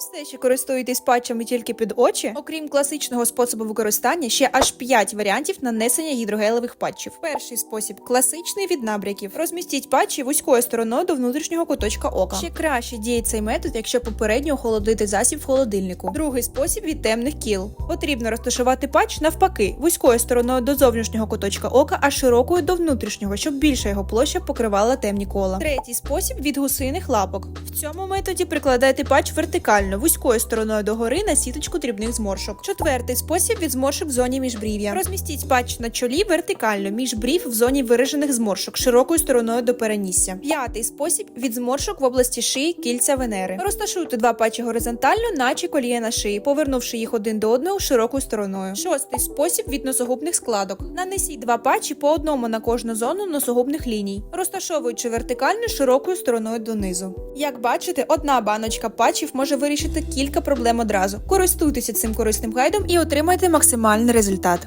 Все ще користуєтесь патчами тільки під очі. Окрім класичного способу використання, ще аж 5 варіантів нанесення гідрогелевих патчів. Перший спосіб класичний від набряків. Розмістіть патчі вузькою стороною до внутрішнього куточка ока. Ще краще діє цей метод, якщо попередньо охолодити засіб в холодильнику. Другий спосіб від темних кіл. Потрібно розташувати патч навпаки, вузькою стороною до зовнішнього куточка ока, а широкою до внутрішнього, щоб більша його площа покривала темні кола. Третій спосіб від гусиних лапок. В цьому методі прикладайте патч вертикально, вузькою стороною догори на сіточку дрібних зморшок. Четвертий спосіб від зморшок в зоні міжбрів'я. Розмістіть патч на чолі вертикально між брів в зоні виражених зморшок, широкою стороною до перенісся. П'ятий спосіб від зморшок в області шиї кільця Венери. Розташуйте два патчі горизонтально, наче коліє на шиї, повернувши їх один до одного широкою стороною. Шостий спосіб від носогубних складок. Нанесіть два патчі по одному на кожну зону носогубних ліній, розташовуючи вертикально широкою стороною донизу. Як бачите, одна баночка патчів може вирішити кілька проблем одразу. Користуйтеся цим корисним гайдом і отримайте максимальний результат.